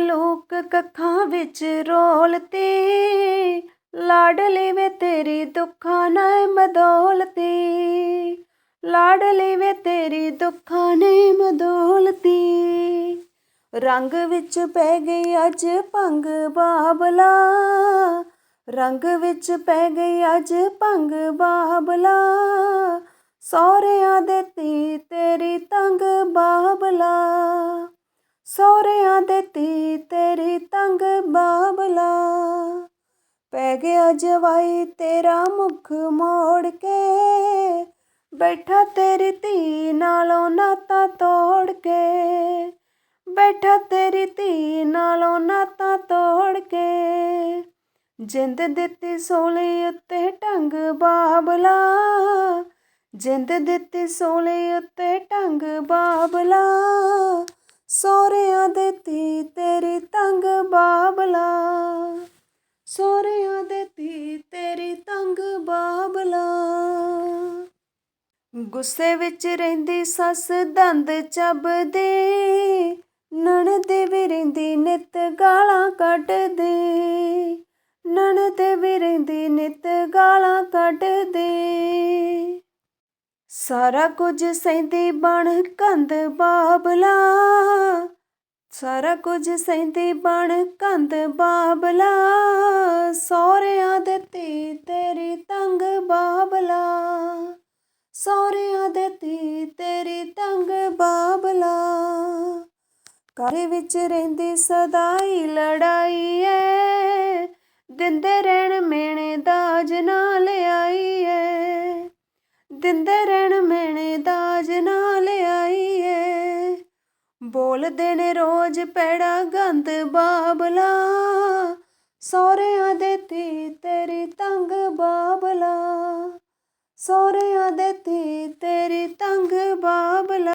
ਮਲੂਕ ਕੱਖਾਂ ਵਿੱਚ ਰੋਲਤੀ ਲਾਡਲੀ ਵੇ ਤੇਰੀ ਦੁੱਖਾਂ ਨੇ ਮਦੌਲਤੀ ਲਾਡਲੀ ਵੇ ਤੇਰੀ ਦੁੱਖਾਂ ਨੇ ਮਦੌਲਤੀ ਰੰਗ ਵਿੱਚ ਪੈ ਗਈ ਅੱਜ ਭੰਗ ਬਾਬਲਾ। ਰੰਗ ਵਿੱਚ ਪੈ ਗਈ ਅੱਜ ਭੰਗ ਬਾਬਲਾ। ਸਹੁਰਿਆਂ ਦੇ ਧੀ ਤੇਰੀ ਤੰਗ ਬਾਬਲਾ। ਸਹੁਰਿਆਂ ਦੇ ਧੀ ਤੇਰੀ ਤੰਗ ਬਾਬਲਾ। ਪੈ ਗਿਆ ਜਵਾਈ ਤੇਰਾ ਮੁਖ ਮੋੜ ਕੇ। ਬੈਠਾ ਤੇਰੀ ਧੀ ਨਾਲੋਂ ਨਾਤਾ ਤੋੜ ਕੇ। ਬੈਠਾ ਤੇਰੀ ਧੀ ਨਾਲੋਂ ਨਾਤਾ ਤੋੜ ਕੇ। ਜਿੰਦ ਦਿੱਤੀ ਸੋਲੇ ਉੱਤੇ ਢੰਗ ਬਾਬਲਾ। ਜਿੰਦ ਦਿੱਤੀ ਸੋਲੇ ਉੱਤੇ ਢੰਗ ਬਾਬਲਾ। ਸੋਹਰਿਆਂ ਦੇ ਧੀ ਤੇਰੀ ਤੰਗ ਬਾਬਲਾ। ਸੋਹਰਿਆਂ ਦੇ ਧੀ ਤੇਰੀ ਤੰਗ ਬਾਬਲਾ। ਗੁੱਸੇ ਵਿੱਚ ਰਹਿੰਦੀ ਸੱਸ ਦੰਦ ਚੱਬਦੇ। ਨਣਦ ਵੀ ਰਹਿੰਦੀ ਨਿਤ ਗਾਲਾਂ ਕੱਢਦੇ। ਨਣਦ ਵੀ ਰਹਿੰਦੀ ਨਿਤ ਗਾਲਾਂ ਕੱਢਦੇ। ਸਾਰਾ ਕੁਝ ਸਹਿੰਦੀ ਬਣ ਕੰਧ ਬਾਬਲਾ। ਸਾਰਾ ਕੁਝ ਸਹਿੰਦੀ ਬਣ ਕੰਧ ਬਾਬਲਾ। ਸਹੁਰਿਆਂ ਦੇ ਧੀ ਤੇਰੀ ਤੰਗ ਬਾਬਲਾ। ਸਹੁਰਿਆਂ ਦੇ ਧੀ ਤੇਰੀ ਤੰਗ ਬਾਬਲਾ। ਘਰ ਵਿੱਚ ਰਹਿੰਦੀ ਸਦਾਈ ਲੜਾਈ ਐ ਦਿੰਦੇ ਰਹਿਣ ਮੇਣੇ ਦਾਜ ਨਾਲ ਆਈ ਦਿੰਦੇ ਰਹਿਣ ਮੈਨੇ ਦਾਜ ਨਾਲ ਲਿਆਈ ਏ ਬੋਲਦੇ ਨੇ ਰੋਜ਼ ਪੈੜਾ ਗੰਦ ਬਾਬਲਾ। ਸਹੁਰਿਆਂ ਦੇ ਧੀ ਤੇਰੀ ਤੰਗ ਬਾਬਲਾ। ਸਹੁਰਿਆਂ ਦੇ ਧੀ ਤੇਰੀ ਤੰਗ ਬਾਬਲਾ।